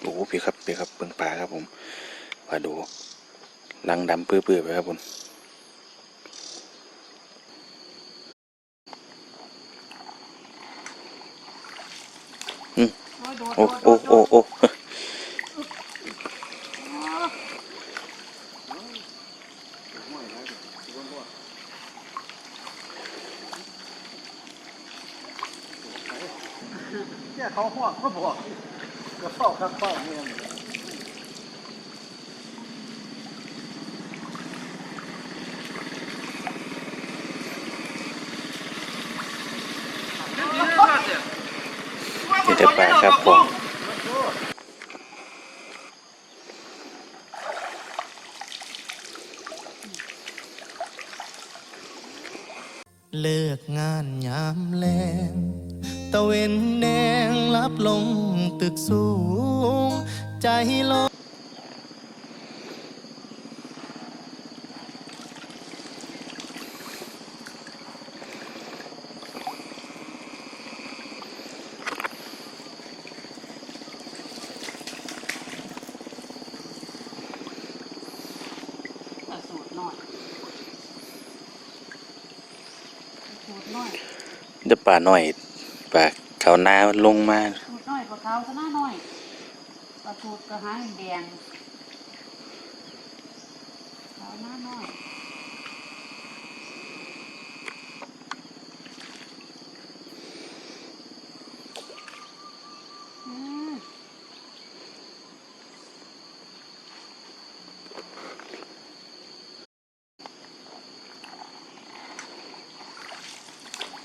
โอ้โหพี่ครับพี่ครับเบิ่งปลาครับผมปลาดูลังดำเปื้อๆไปครับผมอืมโอ้โอ้โอ้โอ้เนี่ยเขาห่วงเขาบอก ก็เฝ้าครับเฝ้าเมียนมีแต่ปลาครับผมเลิกงานยามแลงตะเวนแดงลับลง ตึกสูง ใจลอยเอาสูตรหน่อยสูตรหน่อย เดี๋ยวปลาหน่อยปลาเขาวนาลงมา ตรก็หางแดงขาวหน้าหน่อยอืม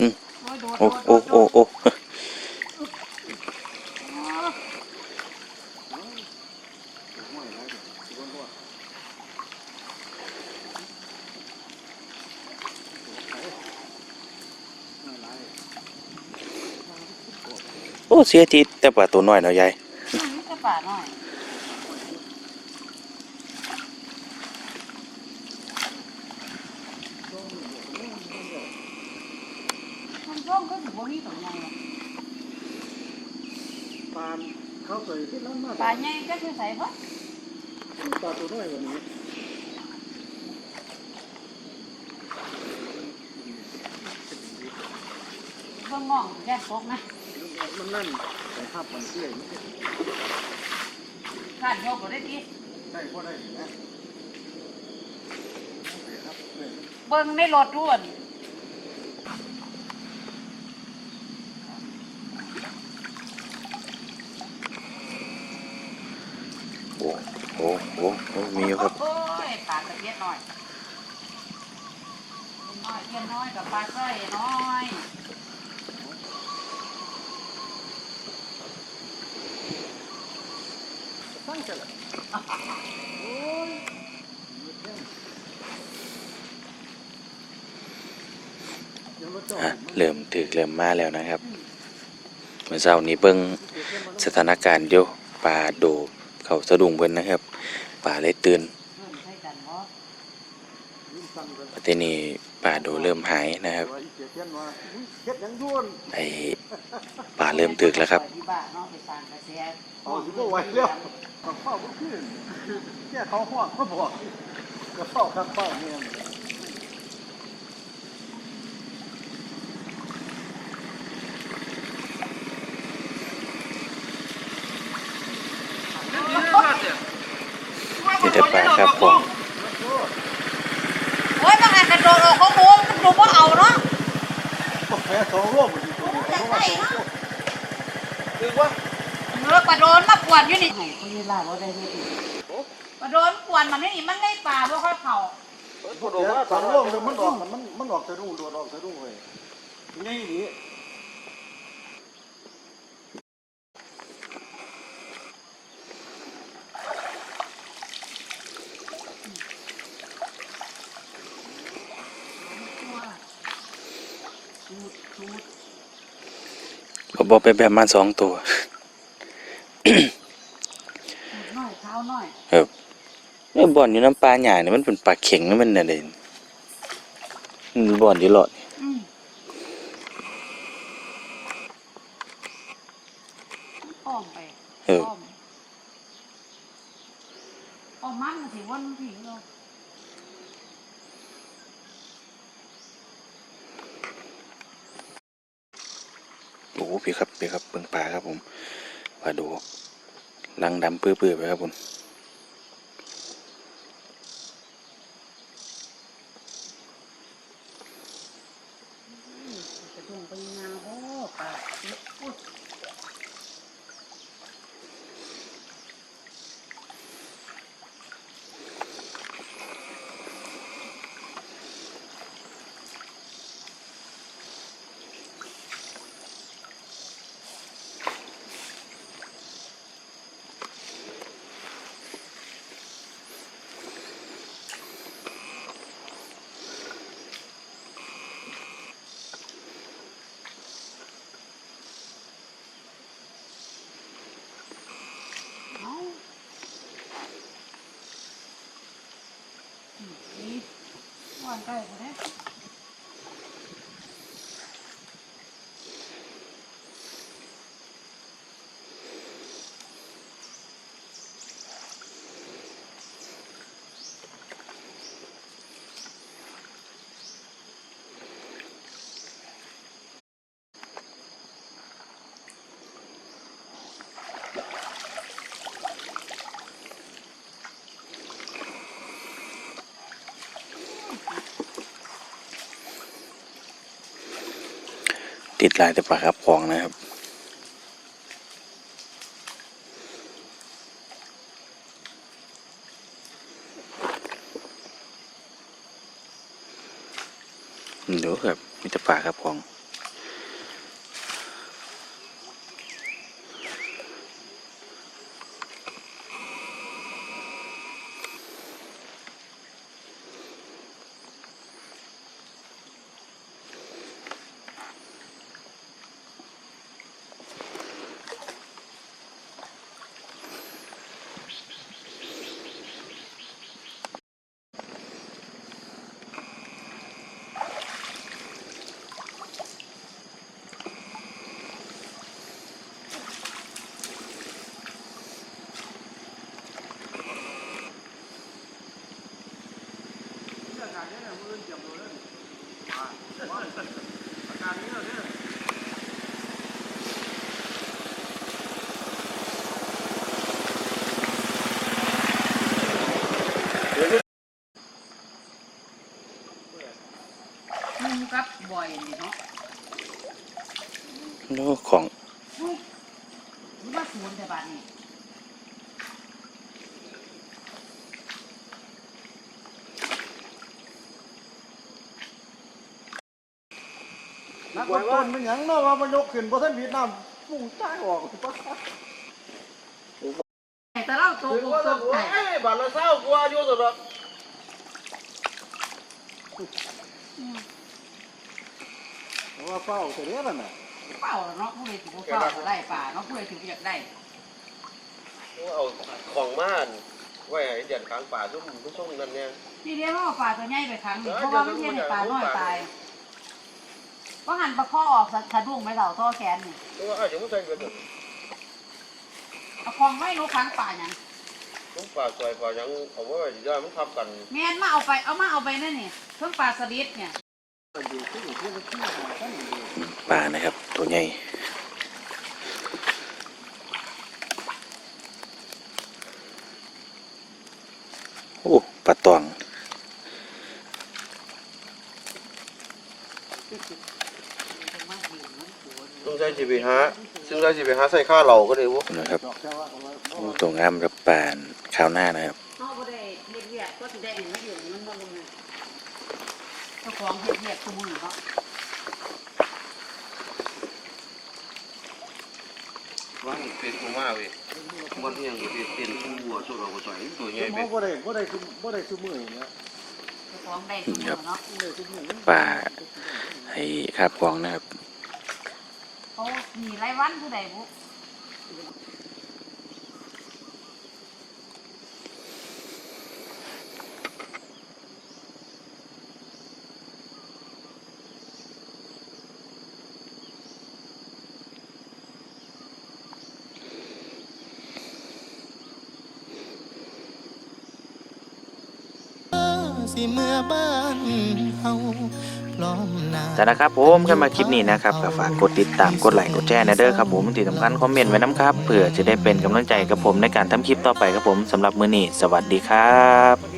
อืมโอ้ยโดดโอ้โดดโอ้โดโอ้ อ้โอ้เสียทีแต่ปลาตัวน้อยเนาะยายอืมจะป่าหน่อยมันร่องก็ถือว่ามีตัวใหญ่หรอกปานเขาเคยที่นั่นมาปลาใหญ่ก็คือใส่ปะปลาตัวน้อยกว่านี้เบิ่งมองแยกพกนะ มันนั่นแต่ภาพมันเตี้ยการโยกก็ได้ดีได้พอได้นะเบิ่งในรถด้วนโอ้โอ้โอ้โอ้มีอยู่ครับโอ้ยปลากระเทียดหน่อยน้อยเทียนน้อยกับปลาสร้อยน้อย ตั้งใจละโอ้ยอะเริ่มถึกเริ่มมาแล้วนะครับ เมื่อเช้านี้เบิ่งสถานการณ์อยู่ปลาโดเขาสะดุ้งเพิ่นนะครับปลาเลยตื่นเพิ่มใส่กันบ่ปัจจุบันปลาโดเริ่มหายนะครับเฮ็ดยังยวนไอ ปลาเริ่มถึกแล้วครับที่บ้านเนาะไปสร้างกระแสเอาสิบ่ไหวแล้วก็เฝ้าบ่ขึ้นเนี่ยเขาห่วงเขาบอกก็เฝ้าครับเฝ้าเมียนมีแต่ปลาครับผมโอ้ยบางอันกระโดดออกของหมูมันดูว่าเอาเนาะแพ้สองร่วมอยู่ ตัวนี้เพราะว่าสองร่วมคือว่าเนื้อปลาโดนมากวนอยู่นี่ให้คนนี้ลาบ่ได้นี่ปลาโดนกวนมันนี่มันได้ปลาบ่ค่อยเผาสองร่วมมันออกมันมันออกจะรุ่งโดนออกจะรุ่งเลยนี่ นี่บ่บ่ไปแบบมาสองตัวน้อยเท้าน้อยครับเอ้ยบ่อนอยู่น้ำปลาหยานี่มันเป็นปลาเข็งนะมันน่ะเด่นมันบ่อนอยู่หลอดอืมอ้อมไปอ้อม มันก็สิวนผีเนาะ โอ้โหพี่ครับพี่ครับเบิ่งปลาครับผมปลาดูลังดำเปื้อๆไปครับผม จะดุงไปงาบ่ปากอุ๊ย เอาอืมนี่ว่านใกล้ ติดลายแต่ปลาครับของนะครับ ดูครับมีแต่ปลาครับของ นี้เนี่ยมือเจ็บเลยอาการนี้เนี่ย มุมกับบ่อยนี่เนาะ ดูของ อุ้ยรู้ว่าสวนแต่บัดนี้ นักต้นมันหยังเนาะว่ามันยกขึ้นเพราะท่านเวีดนามปุ้งจ้ายออกปะแต่เราโตถึงกว่าตจะกหัวใจเอ้ยบาทละเศร้ากว่าอยู่สุดหรอกว่าเป้าเนี้ยนั่นน่ะเปล่าเนาะผู้ใดสิบ่เปล่าก็ได้ป่าเนาะผู้ใดสิบ่อยากได้เอาของม่านไว้ให้เดือนค้างป่าซุ่มผู้ส่งนั่นเนี่ยทีเดียวเราเอาปลาตัวใหญ่ไปครั้งนึงเพราะว่ามันเฮ็ดให้ปลาน้อยตาย ว่าหันปลาข้อออกสะดุ้งไหมเต่าท่อแขนนี่ตัวอาจจะไม่ใช่เงินเอาคลองไว้รู้ค้างป่าหยังทุกป่าซอยป่ายังเอาไว้ที่ได้มันทับกันแม่นมาเอาไปเอามาเอาไปนั่นนี่เครื่องปลาสลิดเนี่ยอยู่ที่อยู่ที่ที่หาท่านอยู่ปลานะครับ ตัวใหญ่โอ้ปลาตอง ต้องใช้จีบีฮะซึ่งได้จีบีฮะใส่ข้าเหล่าก็ได้วะนะครับดอกแค่ว่าเอาไว้โอ้ตัวงามกับปลาข้าวหน้านะครับเฮาบ่ได้เฮ็ดเวียกก็สิได้เห็นมันอยู่มันบ่ลงเลยเจ้าของเฮ็ดเวียกซุมื้อเนาะว่าเป็นของมาเว้ยวันนี้ยังเป็นเป็นผู้วัวสุดเราก็ใส่ตัวใหญ่คือไปมองบ่ได้บ่ได้คือบ่ได้คือมือเนี่ยเจ้าของได้ซุมื้อเนาะบ่ได้คือมือปลาให้คาบคลองนะครับ หนีไรวันผู้ใดบุสิเมื่อบ้านเฮา แต่นะครับผมกันมาคลิปนี้นะครับก็ฝากกดติดตามกดไลค์กดแชร์นะเด้อครับผมที่สำคัญคอมเมนต์ไว้น้ำครับเพื่อจะได้เป็นกำลังใจกับผมในการทำคลิปต่อไปครับผมสำหรับมื้อนี้สวัสดีครับ